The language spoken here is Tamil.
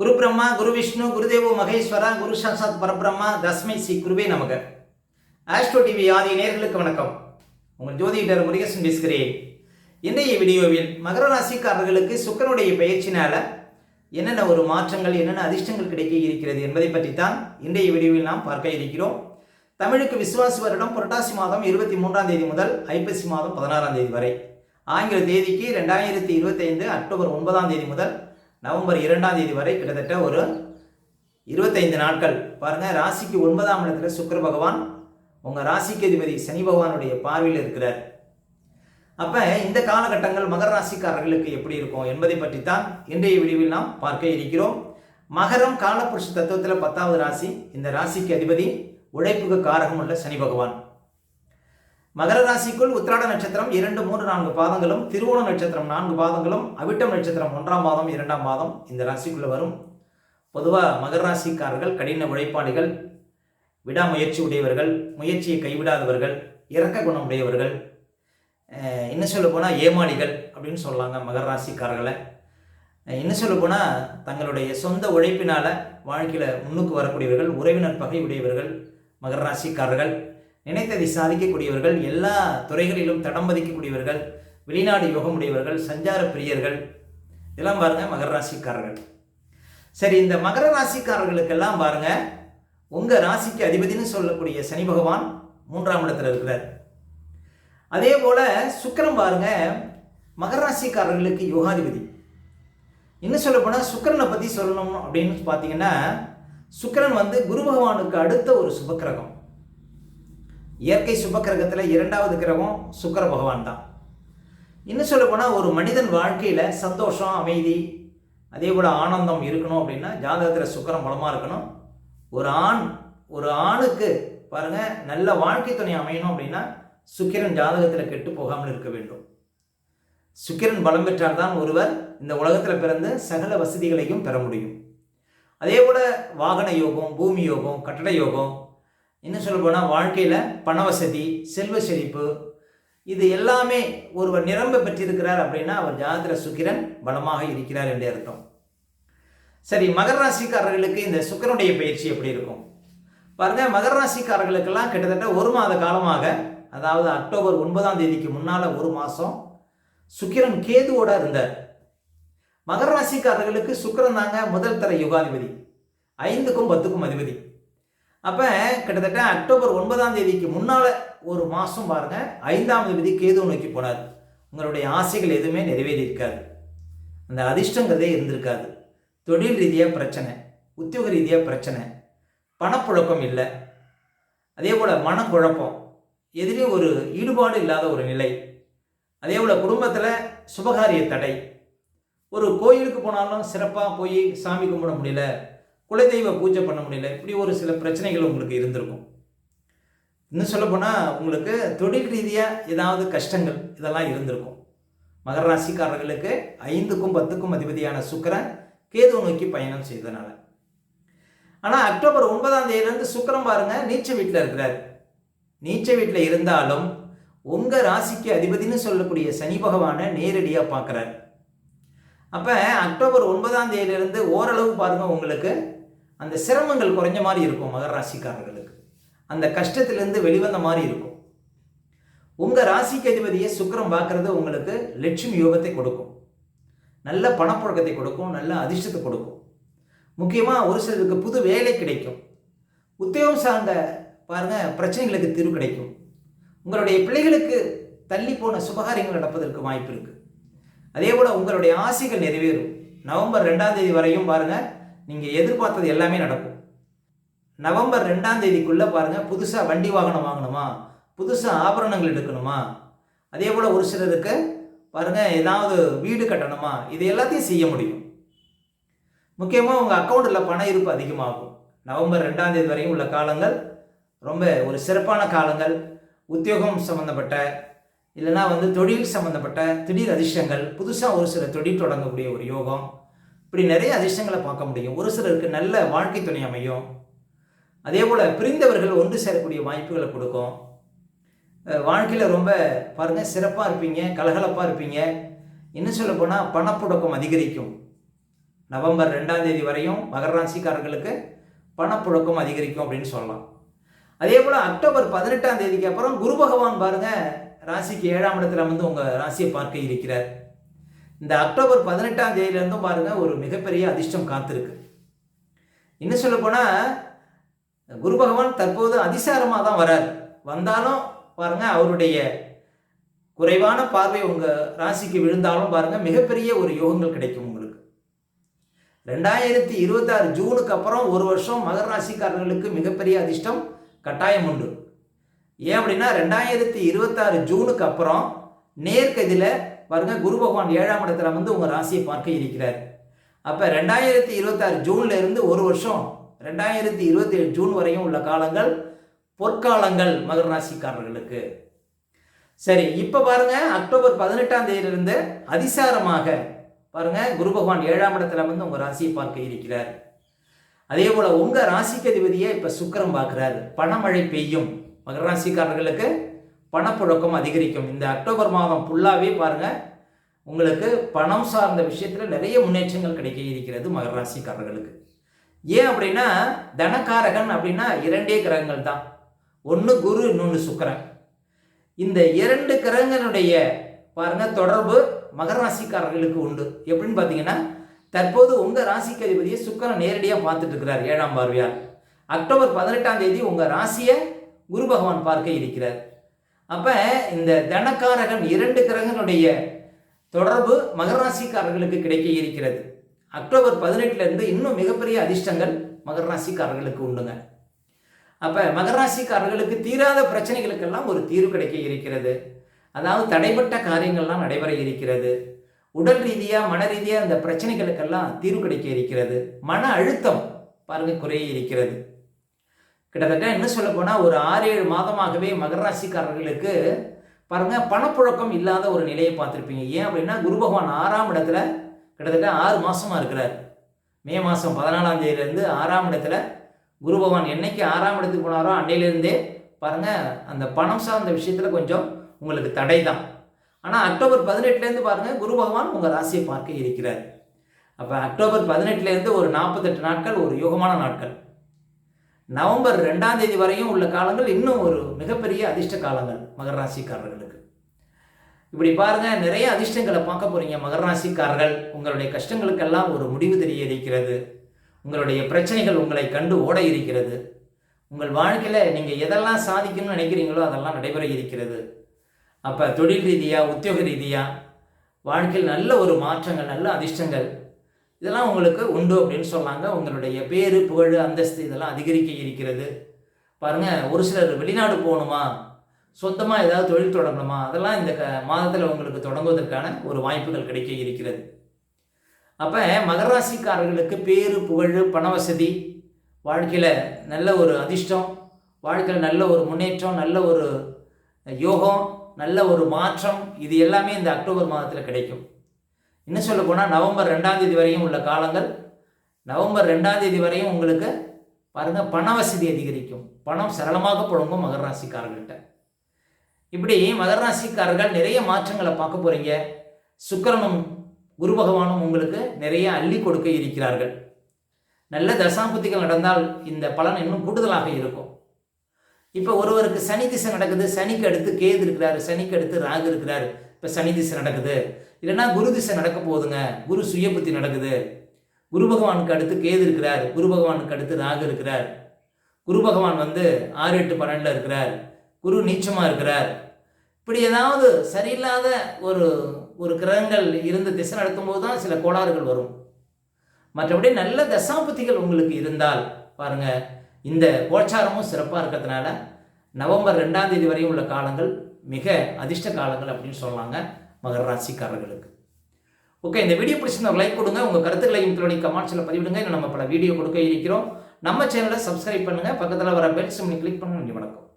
குரு பிரம்மா குரு விஷ்ணு குருதேவோ மகேஸ்வரா குரு சாசாத் பரபிரம்மா தஸ்மை ஸ்ரீ குருவே நமக. ஆஸ்ட்ரோ டிவி ஆதி நேர்களுக்கு வணக்கம். உங்கள் ஜோதிடர் முருகேசன் பேசுகிறேன். இன்றைய வீடியோவில் மகர ராசிக்காரர்களுக்கு சுக்கரனுடைய பயிற்சினால என்னென்ன ஒரு மாற்றங்கள் என்னென்ன அதிர்ஷ்டங்கள் கிடைக்க இருக்கிறது என்பதை பற்றி தான் இன்றைய வீடியோவில் நாம் பார்க்க இருக்கிறோம். தமிழுக்கு விசுவாசி வருடம் புரட்டாசி மாதம் இருபத்தி மூன்றாம் தேதி முதல் ஐப்பசி மாதம் பதினாறாம் தேதி வரை. ஆங்கில தேதிக்கு ரெண்டாயிரத்தி இருபத்தைந்து அக்டோபர் ஒன்பதாம் தேதி முதல் நவம்பர் இரண்டாம் தேதி வரை கிட்டத்தட்ட ஒரு இருபத்தைந்து நாட்கள். பாருங்கள் ராசிக்கு ஒன்பதாம் இடத்துல சுக்கர பகவான் உங்கள் ராசிக்கு அதிபதி சனி பகவானுடைய பார்வையில் இருக்கிறார். அப்போ இந்த காலகட்டங்கள் மகர ராசிக்காரர்களுக்கு எப்படி இருக்கும் என்பதை பற்றி தான் இன்றைய விடிவில் நாம் பார்க்க இருக்கிறோம். மகரம் காலப்புருஷ தத்துவத்தில் பத்தாவது ராசி இந்த ராசிக்கு அதிபதி உழைப்புக்கு காரகம் உள்ள சனி பகவான். மகர ராசிக்குள் உத்திராட நட்சத்திரம் இரண்டு மூன்று நான்கு பாதங்களும் திருவோண நட்சத்திரம் நான்கு பாதங்களும் அவிட்டம் நட்சத்திரம் ஒன்றாம் மாதம் இரண்டாம் மாதம் இந்த ராசிக்குள்ள வரும். பொதுவாக மகர ராசிக்காரர்கள் கடின உழைப்பாளிகள் விடாமுயற்சி உடையவர்கள் முயற்சியை கைவிடாதவர்கள் இரக்க குணம் உடையவர்கள் இன்னும் சொல்ல போனால் ஏமாளிகள் அப்படின்னு சொல்லலாங்க மகர ராசிக்காரர்களை. இன்னும் சொல்ல போனால் தங்களுடைய சொந்த உழைப்பினால் வாழ்க்கையில் முன்னுக்கு வரக்கூடியவர்கள் உறவினர் பகை உடையவர்கள் மகர ராசிக்காரர்கள். நினைத்ததை சாதிக்கக்கூடியவர்கள் எல்லா துறைகளிலும் தடம் பதிக்கக்கூடியவர்கள் வெளிநாடு யோகம் உடையவர்கள் சஞ்சார பிரியர்கள் இதெல்லாம் பாருங்க மகர ராசிக்காரர்கள். சரி இந்த மகர ராசிக்காரர்களுக்கெல்லாம் பாருங்க உங்க ராசிக்கு அதிபதினு சொல்லக்கூடிய சனி பகவான் மூன்றாம் இடத்துல இருக்கிறார். அதே போல சுக்கிரன் பாருங்க மகர ராசிக்காரர்களுக்கு யோகாதிபதி. இன்னும் சொல்ல போனால் சுக்கிரனை பற்றி சொல்லணும் அப்படின்னு பார்த்தீங்கன்னா சுக்கிரன் வந்து குரு பகவானுக்கு அடுத்த ஒரு சுபக்கிரகம் இயற்கை சுபக்கிரகத்தில் இரண்டாவது கிரகம் சுக்கர பகவான் தான். இன்னும் சொல்ல போனால் ஒரு மனிதன் வாழ்க்கையில் சந்தோஷம் அமைதி அதே போல் ஆனந்தம் இருக்கணும் அப்படின்னா ஜாதகத்தில் சுக்கரம் பலமாக இருக்கணும். ஒரு ஆண் ஒரு ஆணுக்கு பாருங்கள் நல்ல வாழ்க்கை துணை அமையணும் அப்படின்னா சுக்கிரன் ஜாதகத்தில் கெட்டு போகாமல் இருக்க வேண்டும். சுக்கிரன் பலம் பெற்றால்தான் ஒருவர் இந்த உலகத்தில் பிறந்து சகல வசதிகளையும் பெற முடியும். அதே போல் வாகன யோகம் பூமி யோகம் கட்டட யோகம் என்ன சொல்ல போனால் வாழ்க்கையில் பண வசதி செல்வ செழிப்பு இது எல்லாமே ஒருவர் நிரம்ப பெற்றிருக்கிறார் அப்படின்னா அவர் ஜாதிர சுக்கிரன் பலமாக இருக்கிறார் என்று அர்த்தம். சரி மகர ராசிக்காரர்களுக்கு இந்த சுக்கிரனுடைய பயிற்சி எப்படி இருக்கும்? பாருங்க மகர ராசிக்காரர்களுக்கெல்லாம் கிட்டத்தட்ட ஒரு மாத காலமாக அதாவது அக்டோபர் ஒன்பதாம் தேதிக்கு முன்னால் ஒரு மாதம் சுக்கிரன் கேதுவோட இருந்தார். மகர ராசிக்காரர்களுக்கு சுக்கிரன் தாங்க முதல் தர யுகாதிபதி. ஐந்துக்கும் பத்துக்கும் அதிபதி. அப்போ கிட்டத்தட்ட அக்டோபர் ஒன்பதாம் தேதிக்கு முன்னால் ஒரு மாதம் பாருங்கள் ஐந்தாம் தேதி கேது நோக்கி போனார். உங்களுடைய ஆசைகள் எதுவுமே நிறைவேறி இருக்காது. அந்த அதிர்ஷ்டங்கிறதே இருந்திருக்காது. தொழில் ரீதியாக பிரச்சனை உத்தியோக ரீதியாக பிரச்சனை பணப்புழக்கம் இல்லை. அதே போல் மனக்குழப்பம் எதிலையும் ஒரு ஈடுபாடு இல்லாத ஒரு நிலை. அதே போல் குடும்பத்தில் சுபகாரிய தடை. ஒரு கோயிலுக்கு போனாலும் சிறப்பாக போய் சாமி கும்பிட முடியல. குலதெய்வ பூஜை பண்ண முடியல. இப்படி ஒரு சில பிரச்சனைகள் உங்களுக்கு இருந்திருக்கும். இன்னும் சொல்லப்போனால் உங்களுக்கு தொழில் ரீதியாக ஏதாவது கஷ்டங்கள் இதெல்லாம் இருந்திருக்கும். மகர ராசிக்காரர்களுக்கு ஐந்துக்கும் பத்துக்கும் அதிபதியான சுக்கரன் கேது நோக்கி பயணம் செய்தனால. ஆனால் அக்டோபர் ஒன்பதாம் தேதியிலேருந்து சுக்கிரன் பாருங்கள் நீச்ச வீட்டில் இருக்கிறார். நீச்ச வீட்டில் இருந்தாலும் உங்கள் ராசிக்கு அதிபதினு சொல்லக்கூடிய சனி பகவானை நேரடியாக பார்க்குறாரு அப்போ அக்டோபர் ஒன்பதாம் தேதியிலிருந்து ஓரளவு பாருங்கள் உங்களுக்கு அந்த சிரமங்கள் குறைஞ்ச மாதிரி இருக்கும் மகர ராசிக்காரர்களுக்கு. அந்த கஷ்டத்திலேருந்து வெளிவந்த மாதிரி இருக்கும். உங்கள் ராசிக்கு அதிபதியை சுக்கிரம் பார்க்குறது உங்களுக்கு லட்சுமி யோகத்தை கொடுக்கும். நல்ல பணப்புழக்கத்தை கொடுக்கும் நல்ல அதிர்ஷ்டத்தை கொடுக்கும். முக்கியமாக ஒரு சிலருக்கு புது வேலை கிடைக்கும். உத்தியோகம் சார்ந்த பாருங்கள் பிரச்சனைகளுக்கு தீர்வு கிடைக்கும். உங்களுடைய பிள்ளைகளுக்கு தள்ளி போன சுபகாரியங்கள் நடப்பதற்கு வாய்ப்பு இருக்குது அதே போல் உங்களுடைய ஆசைகள் நிறைவேறும். நவம்பர் ரெண்டாம் தேதி வரையும் பாருங்கள் நீங்கள் எதிர்பார்த்தது எல்லாமே நடக்கும். நவம்பர் ரெண்டாம் தேதிக்குள்ளே பாருங்கள் புதுசாக வண்டி வாகனம் வாங்கணுமா? புதுசாக ஆபரணங்கள் எடுக்கணுமா? அதே போல் ஒரு சிலருக்கு பாருங்கள் ஏதாவது வீடு கட்டணுமா? இது எல்லாத்தையும் செய்ய முடியும். முக்கியமாக உங்கள் அக்கௌண்ட்டில் பண இருப்பு அதிகமாகும். நவம்பர் ரெண்டாம் தேதி வரையும் உள்ள காலங்கள் ரொம்ப ஒரு சிறப்பான காலங்கள். உத்தியோகம் சம்மந்தப்பட்ட இல்லைனா வந்து தொழில் சம்மந்தப்பட்ட திடீர் அதிர்ஷ்டங்கள் புதுசாக ஒரு சில தொழில் தொடங்கக்கூடிய ஒரு யோகம். இப்படி நிறைய அதிர்ஷ்டங்களை பார்க்க முடியும். ஒரு சிலருக்கு நல்ல வாழ்க்கை துணை அமையும். அதே போல் பிரிந்தவர்கள் ஒன்று சேரக்கூடிய வாய்ப்புகளை கொடுக்கும். வாழ்க்கையில் ரொம்ப பாருங்கள் சிறப்பாக இருப்பீங்க கலகலப்பாக இருப்பீங்க. என்ன சொல்ல போனால் பணப்புழக்கம் அதிகரிக்கும். நவம்பர் ரெண்டாம் தேதி வரையும் மகர ராசிக்காரர்களுக்கு பணப்புழக்கம் அதிகரிக்கும் அப்படின்னு சொல்லலாம். அதே போல் அக்டோபர் பதினெட்டாம் தேதிக்கு அப்புறம் குரு பகவான் பாருங்கள் ராசிக்கு ஏழாம் இடத்துல வந்து உங்கள் ராசியை பார்க்க இருக்கிறார். இந்த அக்டோபர் பதினெட்டாம் தேதியிலேருந்தும் பாருங்கள் ஒரு மிகப்பெரிய அதிர்ஷ்டம் காத்திருக்கு. இன்னும் சொல்லப்போனால் குரு பகவான் தற்போது அதிசாரமாக தான் வரார். வந்தாலும் பாருங்கள் அவருடைய குறைவான பார்வை உங்கள் ராசிக்கு விழுந்தாலும் பாருங்கள் மிகப்பெரிய ஒரு யோகங்கள் கிடைக்கும் உங்களுக்கு. ரெண்டாயிரத்தி இருபத்தாறு ஜூனுக்கு அப்புறம் ஒரு வருஷம் மகர ராசிக்காரர்களுக்கு மிகப்பெரிய அதிர்ஷ்டம் கட்டாயம் உண்டு. ஏன் அப்படின்னா ரெண்டாயிரத்தி இருபத்தாறு ஜூனுக்கு அப்புறம் நேர்கதியில் பாருங்க குரு பகவான் ஏழாம் இடத்துல வந்து உங்கள் ராசியை பார்க்க இருக்கிறார். அப்போ ரெண்டாயிரத்தி இருபத்தாறு ஜூன்ல இருந்து ஒரு வருஷம் ரெண்டாயிரத்தி இருபத்தி ஏழு ஜூன் வரையும் உள்ள காலங்கள் பொற்காலங்கள் மகர ராசிக்காரர்களுக்கு. சரி இப்போ பாருங்க அக்டோபர் பதினெட்டாம் தேதியிலிருந்து அதிசாரமாக பாருங்க குரு பகவான் ஏழாம் இடத்துல வந்து உங்கள் ராசியை பார்க்க இருக்கிறார். அதே போல் உங்கள் ராசிக்கு அதிபதியை இப்போ சுக்கரம் பார்க்குறாரு. பணமழை பெய்யும் மகர ராசிக்காரர்களுக்கு. பணப்புழக்கம் அதிகரிக்கும். இந்த அக்டோபர் மாதம் ஃபுல்லாகவே பாருங்கள் உங்களுக்கு பணம் சார்ந்த விஷயத்தில் நிறைய முன்னேற்றங்கள் கிடைக்க இருக்கிறது மகர ராசிக்காரர்களுக்கு. ஏன் அப்படின்னா தனக்காரகன் அப்படின்னா இரண்டே கிரகங்கள் தான். ஒன்று குரு இன்னொன்று சுக்கரன். இந்த இரண்டு கிரகங்களுடைய பாருங்க தொடர்பு மகர ராசிக்காரர்களுக்கு உண்டு. எப்படின்னு பார்த்தீங்கன்னா தற்போது உங்கள் ராசிக்கு அதிபதியை சுக்கரன் நேரடியாக பார்த்துட்டு இருக்கிறார் ஏழாம் பார்வையார் அக்டோபர் பதினெட்டாம் தேதி உங்கள் ராசியை குரு பகவான் பார்க்க இருக்கிறார். அப்போ இந்த தனக்காரகன் இரண்டு கிரகங்களுடைய தொடர்பு மகராசிக்காரர்களுக்கு கிடைக்க இருக்கிறது. அக்டோபர் பதினெட்டுலேருந்து இன்னும் மிகப்பெரிய அதிர்ஷ்டங்கள் மகராசிக்காரர்களுக்கு உண்டுங்க. அப்போ மகராசிக்காரர்களுக்கு தீராத பிரச்சனைகளுக்கெல்லாம் ஒரு தீர்வு கிடைக்க இருக்கிறது. அதாவது தடைப்பட்ட காரியங்கள்லாம் நடைபெற இருக்கிறது. உடல் ரீதியாக மன ரீதியாக அந்த பிரச்சனைகளுக்கெல்லாம் தீர்வு கிடைக்க இருக்கிறது. மன அழுத்தம் பாருங்க குறைய இருக்கிறது. கிட்டத்தட்ட என்ன சொல்ல போனால் ஒரு ஆறு ஏழு மாதமாகவே மகர ராசிக்காரர்களுக்கு பணப்புழக்கம் இல்லாத ஒரு நிலையை பார்த்துருப்பீங்க. ஏன் அப்படின்னா குரு பகவான் ஆறாம் இடத்துல கிட்டத்தட்ட ஆறு மாதமாக இருக்கிறார். மே மாதம் பதினாலாம் தேதியிலேருந்து ஆறாம் இடத்துல குரு பகவான் என்னைக்கு ஆறாம் இடத்துக்கு போனாரோ அன்னையிலேருந்தே பாருங்க அந்த பணம் சார்ந்த விஷயத்தில் கொஞ்சம் உங்களுக்கு தடை தான் ஆனால் அக்டோபர் பதினெட்டுலேருந்து பாருங்கள் குரு பகவான் உங்கள் ராசியை பார்க்க இருக்கிறார். அப்போ அக்டோபர் பதினெட்டுலேருந்து ஒரு நாற்பத்தெட்டு நாட்கள் ஒரு யோகமான நாட்கள். நவம்பர் ரெண்டாம் தேதி வரையும் உள்ள காலங்கள் இன்னும் ஒரு மிகப்பெரிய அதிர்ஷ்ட காலங்கள் மகர ராசிக்காரர்களுக்கு. இப்படி பாருங்க நிறைய அதிர்ஷ்டங்களை பார்க்க போறீங்க மகர ராசிக்காரர்கள். உங்களுடைய கஷ்டங்களுக்கெல்லாம் ஒரு முடிவு தெரிய இருக்கிறது. உங்களுடைய பிரச்சனைகள் உங்களை கண்டு ஓட இருக்கிறது. உங்கள் வாழ்க்கையில் நீங்கள் எதெல்லாம் சாதிக்கணும்னு நினைக்கிறீங்களோ அதெல்லாம் நடைபெற இருக்கிறது. அப்போ தொழில் ரீதியாக உத்தியோக ரீதியாக வாழ்க்கையில் நல்ல ஒரு மாற்றங்கள் நல்ல அதிர்ஷ்டங்கள் இதெல்லாம் உங்களுக்கு உண்டு அப்படின்னு சொன்னாங்க. உங்களுடைய பேர் புகழ் அந்தஸ்து இதெல்லாம் அதிகரிக்க இருக்கிறது. பாருங்கள் ஒரு சிலர் வெளிநாடு போகணுமா? சொந்தமாக ஏதாவது தொழில் தொடங்கணுமா? அதெல்லாம் இந்த க மாதத்தில் உங்களுக்கு தொடங்குவதற்கான ஒரு வாய்ப்புகள் கிடைக்க இருக்கிறது. அப்போ மகராசிக்காரர்களுக்கு பேர் புகழ் பண வசதி வாழ்க்கையில் நல்ல ஒரு அதிர்ஷ்டம் வாழ்க்கையில் நல்ல ஒரு முன்னேற்றம் நல்ல ஒரு யோகம் நல்ல ஒரு மாற்றம் இது எல்லாமே இந்த அக்டோபர் மாதத்தில் கிடைக்கும். இன்னும் சொல்ல போனால் நவம்பர் ரெண்டாம் தேதி வரையும் உள்ள காலங்கள் நவம்பர் ரெண்டாம் தேதி வரையும் உங்களுக்கு பாருங்கள் பண வசதி அதிகரிக்கும். பணம் சரளமாக புழங்கும் மகர ராசிக்காரர்கள்ட்ட. இப்படி மகர ராசிக்காரர்கள் நிறைய மாற்றங்களை பார்க்க போகிறீங்க சுக்கரனும் குரு பகவானும் உங்களுக்கு நிறைய அள்ளி கொடுக்க இருக்கிறார்கள். நல்ல தசாபுத்திகள் நடந்தால் இந்த பலன் இன்னும் கூடுதலாக இருக்கும். இப்போ ஒருவருக்கு சனி திசை நடக்குது சனிக்கு அடுத்து கேது இருக்கிறாரு சனிக்கு அடுத்து ராகு இருக்கிறாரு. இப்போ சனி திசை நடக்குது. இல்லைன்னா குரு திசை நடக்க போகுதுங்க. குரு சுய புத்தி நடக்குது. குரு பகவானுக்கு அடுத்து கேது இருக்கிறார். குரு பகவானுக்கு அடுத்து ராகு இருக்கிறார். குரு பகவான் வந்து ஆறு எட்டு பன்னெண்டில் இருக்கிறார். குரு நீச்சமாக இருக்கிறார். இப்படி ஏதாவது சரியில்லாத ஒரு ஒரு கிரகங்கள் இருந்து திசை நடத்தும்போது தான் சில கோளாறுகள் வரும். மற்றபடி நல்ல தசாபுத்திகள் உங்களுக்கு இருந்தால் பாருங்கள் இந்த கோச்சாரமும் சிறப்பாக இருக்கிறதுனால நவம்பர் ரெண்டாம் தேதி வரையும் உள்ள காலங்கள் மிக அதிர்ஷ்ட காலங்கள் அப்படின்னு சொல்லலாங்க மகர ராசிக்காரர்களுக்கு ஓகே இந்த வீடியோ பிடிச்சிருந்தா லைக் கொடுங்க. உங்கள் கருத்துக்களையும் தோழி கமெண்ட்ஸில் பதிவிடுங்க. இன்னும் நம்ம பல வீடியோ கொடுக்க இருக்கிறோம். நம்ம சேனலை சப்ஸ்கிரைப் பண்ணுங்கள் பக்கத்தில் வர பெல் சிம்னி கிளிக் பண்ணுங்க. நன்றி வணக்கம்.